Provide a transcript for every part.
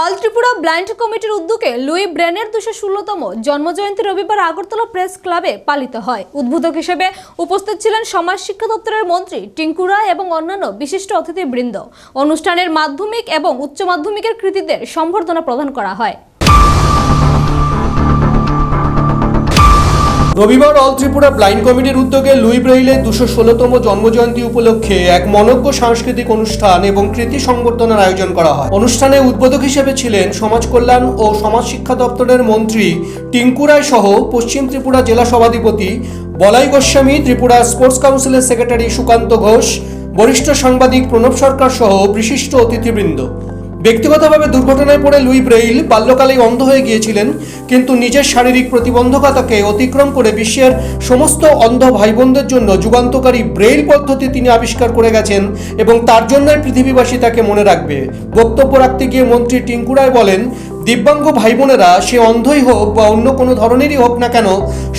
All Tripura blind কমিটির উদ্যোগে Luis ব্রেনের দুশো ষোলোতম জন্মজয়ন্তী রবিবার আগরতলা প্রেস ক্লাবে পালিত হয়। উদ্বোধক হিসেবে উপস্থিত ছিলেন সমাজ শিক্ষা দপ্তরের মন্ত্রী টিঙ্কুরা এবং অন্যান্য বিশিষ্ট অতিথিবৃন্দ। অনুষ্ঠানের মাধ্যমিক এবং উচ্চ মাধ্যমিকের কৃতীদের সম্বর্ধনা প্রদান করা হয়। রবিবার অল ত্রিপুরা ব্লাইন্ড কমিটির উদ্যোগে লুই ব্রেইলের দুশো ষোলোতম জন্মজয়ন্তী উপলক্ষে এক মনজ্ঞ সাংস্কৃতিক অনুষ্ঠান এবং কৃতি সংবর্ধনার আয়োজন করা হয়। অনুষ্ঠানে উদ্বোধক হিসেবে ছিলেন সমাজ কল্যাণ ও সমাজ শিক্ষা দপ্তরের মন্ত্রী টিঙ্কু রায় সহ পশ্চিম ত্রিপুরা জেলা সভাধিপতি বলাই গোস্বামী, ত্রিপুরা স্পোর্টস কাউন্সিলের সেক্রেটারি সুকান্ত ঘোষ, বরিষ্ঠ সাংবাদিক প্রণব সরকার সহ বিশিষ্ট অতিথিবৃন্দ। ব্যক্তিগতভাবে দুর্ঘটনায় পড়ে লুই ব্রেইল বাল্যকালেই অন্ধ হয়ে গিয়েছিলেন, কিন্তু নিজের শারীরিক প্রতিবন্ধকতাকে অতিক্রম করে বিশ্বের সমস্ত অন্ধ ভাই বোনদের জন্য যুগান্তকারী ব্রেইল পদ্ধতি তিনি আবিষ্কার করে গেছেন এবং তার জন্যই পৃথিবীবাসী তাকে মনে রাখবে। বক্তব্য রাখতে গিয়ে মন্ত্রী টিঙ্কুরায় বলেন দিব্যাঙ্গ ভাই বোনেরা সে অন্ধই হোক বা অন্য কোনো ধরনেরই হোক না কেন,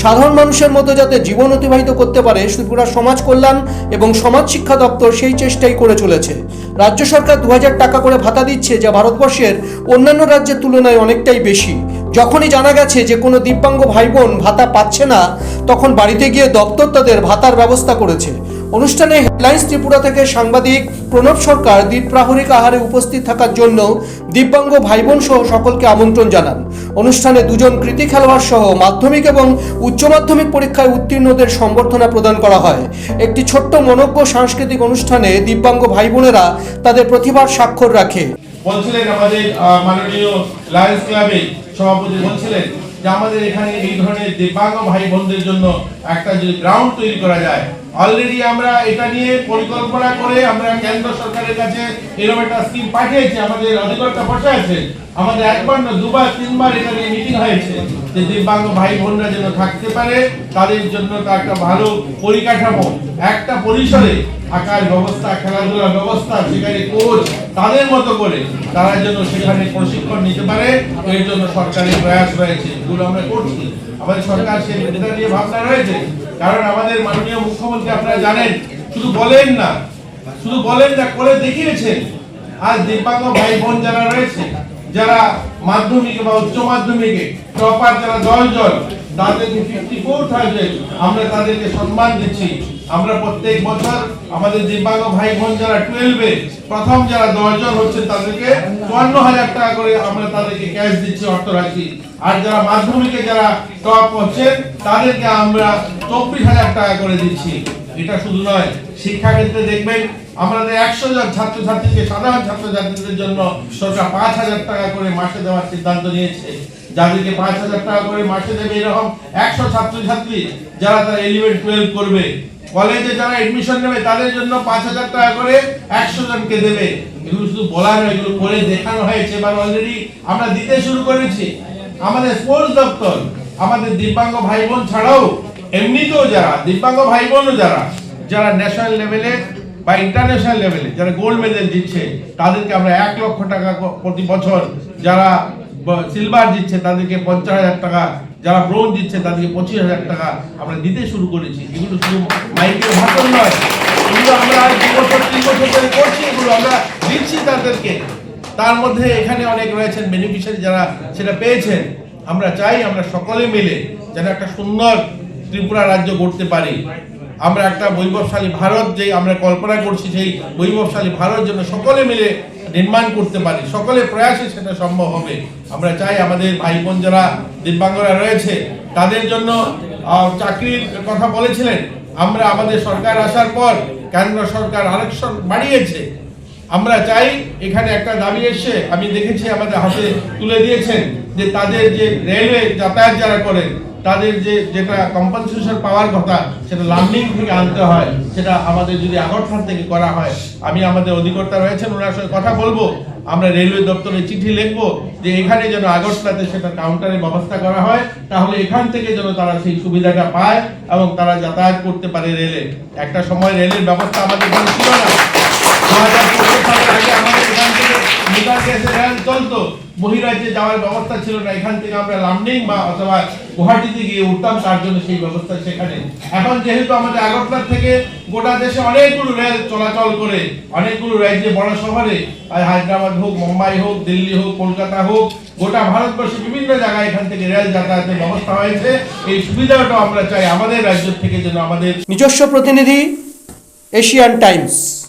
সাধারণ মানুষের মতো যাতে জীবন অতিবাহিত করতে পারে, ত্রিপুরা সমাজ কল্যাণ এবং সমাজ শিক্ষা দপ্তর সেই চেষ্টাই করে চলেছে। রাজ্য সরকার দু হাজার টাকা করে ভাতা দিচ্ছে যা ভারতবর্ষের অন্যান্য রাজ্যের তুলনায় অনেকটাই বেশি। যখনই জানা গেছে যে কোনো দিব্যাঙ্গ ভাই বোন ভাতা পাচ্ছে না, তখন বাড়িতে গিয়ে দপ্তর তাদের ভাতার ব্যবস্থা করেছে। অনুষ্ঠানে হেডলাইন্স ত্রিপুরা থেকে সাংবাদিক প্রণব সরকার দ্বীপ প্রাহরিক আহারে উপস্থিত থাকার জন্য দিব্যাঙ্গ ভাই বোন সহ সকলকে আমন্ত্রণ জানান। অনুষ্ঠানে দুজন কৃতি খেলোয়াড় সহ মাধ্যমিক এবং উচ্চ মাধ্যমিক পরীক্ষায় উত্তীর্ণদের সম্বর্ধনা প্রদান করা হয়। একটি ছোট্ট মনজ্ঞ সাংস্কৃতিক অনুষ্ঠানে দিব্যাঙ্গ ভাই বোনেরা তাদের প্রতিভার স্বাক্ষর রাখে। বলছিলেন আমাদের মাননীয় লায়ন্স ক্লাবে সভাপতি বলছিলেন যে আমাদের এখানে এই ধরনের দিব্যাঙ্গ ভাই বোনদের জন্য একটা যদি গ্রাউন্ড তৈরি করা যায় অলরেডি আমরা এটা নিয়ে পরিকল্পনা করে আমরা কেন্দ্র সরকারের কাছে এরকম একটা স্কিম পাঠিয়েছি, আমাদের অধিকর্তা বসে আছে আমাদের একবার না দুবার, তিনবার এটা নিয়ে মিটিং হয়েছে যে দিব্যাঙ্গ ভাই বোনরা যেন থাকতে পারে, তাদের জন্য তার একটা ভালো পরিকাঠামো, একটা পরিসরে থাকার ব্যবস্থা, খেলাধুলার ব্যবস্থা, সেখানে কোচ তাদের মতো করে তারা যেন সেখানে প্রশিক্ষণ নিতে পারে, এর জন্য সরকারের প্রয়াস রয়েছে। এগুলো আমরা করছি। আমাদের সরকার সেই এটা নিয়ে ভাবনা রয়েছে। কারণ আমাদের মাননীয় মুখ্যমন্ত্রী আপনারা জানেন, শুধু বলেন না, শুধু বলেন না করে দেখিয়েছেন। আর দিব্যাঙ্গ ভাই বোন যারা রয়েছে যারা মাধ্যমিকে বা উচ্চ মাধ্যমিকে টপার যারা দশ জন তাদেরকে ফিফটি ফোর থাউজেন্ড আমরা তাদেরকে সম্মান দিচ্ছি। আমরা প্রত্যেক বছর আমাদের দিব্যাঙ্গ ভাই বোন যারা টুয়েলভে প্রথম যারা দশজন হচ্ছে, তাদেরকে চুয়ান্ন হাজার টাকা করে আমরা তাদেরকে ক্যাশ দিচ্ছি, অর্থ রাখছি। আর যারা মাধ্যমিকে যারা টপ হচ্ছেন তাদেরকে আমরা চব্বিশ হাজার টাকা করে দিচ্ছি। এটা শুধু নয়, শিক্ষাক্ষেত্রে দেখবেন আমাদের একশো জন ছাত্রছাত্রীকে, সাধারণ ছাত্রছাত্রীদের জন্য সরকার পাঁচ হাজার টাকা করে মাসে দেওয়ার সিদ্ধান্ত নিয়েছে। যাদেরকে পাঁচ হাজার টাকা করে মাসে দেবে এরকম একশো ছাত্রছাত্রী যারা তারা ইলেভেন টুয়েলভ করবে, কলেজে যারা এডমিশন নেবে, তাদের জন্য পাঁচ হাজার টাকা করে একশো জনকে দেবে। এগুলো শুধু বলা নয়, এগুলো করে দেখানো হয়েছে, এবার অলরেডি আমরা দিতে শুরু করেছি। আমাদের স্পোর্টস দপ্তর আমাদের দিব্যাঙ্গ ভাই বোন ছাড়াও এমনিতেও যারা, দিব্যাঙ্গ ভাই বোনও যারা যারা ন্যাশনাল লেভেলে বা ইন্টারন্যাশনাল লেভেলে যারা গোল্ড মেডেল দিচ্ছে তাদেরকে আমরা এক লক্ষ টাকা প্রতি বছর যারা সিলভার দিচ্ছে তাদেরকে পঞ্চাশ হাজার টাকা, যারা ব্রোঞ্জ দিচ্ছে তাদেরকে পঁচিশ হাজার টাকা আমরা দিতে শুরু করেছি। এগুলো শুধু মাইকের ভাষণ নয়, এগুলো আমরা দু বছর, তিন বছর ধরে করছি, এগুলো আমরা দিচ্ছি তাদেরকে। তার মধ্যে এখানে অনেক রয়েছেন বেনিফিশিয়ারি যারা, সেটা পেয়েছেন। আমরা চাই আমরা সকলে মিলে যেন একটা সুন্দর ত্রিপুরা রাজ্য গড়তে পারি। আমরা একটা বৈভবশালী ভারত যে আমরা কল্পনা করছি, সেই বৈভবশালী ভারত যেন সকলে মিলে নির্মাণ করতে পারি, সকলে প্রয়াসে সেটা সম্ভব হবে। আমরা চাই আমাদের ভাই বোন যারা দিব্যাঙ্গরা রয়েছে, তাদের জন্য চাকরির কথা বলেছিলেন। আমরা আমাদের সরকার আসার পর কেন্দ্র সরকার আরেকশন বাড়িয়েছে। আমরা চাই এখানে একটা দাবি এসে আমি দেখেছি আমাদের হাতে তুলে দিয়েছেন, যে তাদের যে রেলওয়ে যাতায়াত যারা করেন তাদের যে, যেটা কম্পেনসেশন পাওয়ার কথা, সেটা লার্নিং থেকে আনতে হয়, সেটা আমাদের যদি আগরতলা থেকে করা হয়, আমি আমাদের অধিকর্তা রয়েছেন ওনার সঙ্গে কথা বলব, আমরা রেলওয়ে দপ্তরে চিঠি লিখব যে এখানে যেন আগরতলাতে সেটা কাউন্টারের ব্যবস্থা করা হয়, তাহলে এখান থেকে যেন তারা সেই সুবিধাটা পায় এবং তারা যাতায়াত করতে পারে রেলে। একটা সময় রেলের ব্যবস্থা আমাদের ছিল না। আমাদের রেল চলতো, বহিরাজ্যে যাওয়ার ব্যবস্থা ছিল না, এখান থেকে আমরা লামডিং বা অথবা গুয়াহাটিতে গিয়ে উঠতাম, তার জন্য সেই ব্যবস্থা সেখানে। এখন যেহেতু আমাদের আগরতলা থেকে গোটা দেশে অনেকগুলো রেল চলাচল করে, অনেকগুলো রাজ্যে বড় শহরে হায়দ্রাবাদ হোক, মুম্বাই হোক, দিল্লি হোক, কলকাতা হোক, গোটা ভারতবর্ষে বিভিন্ন জায়গায় এখান থেকে রেল যাতায়াতের ব্যবস্থা হয়েছে। এই সুবিধাটা আমরা চাই আমাদের রাজ্য থেকে যেন আমাদের নিজস্ব প্রতিনিধি, এশিয়ান টাইমস।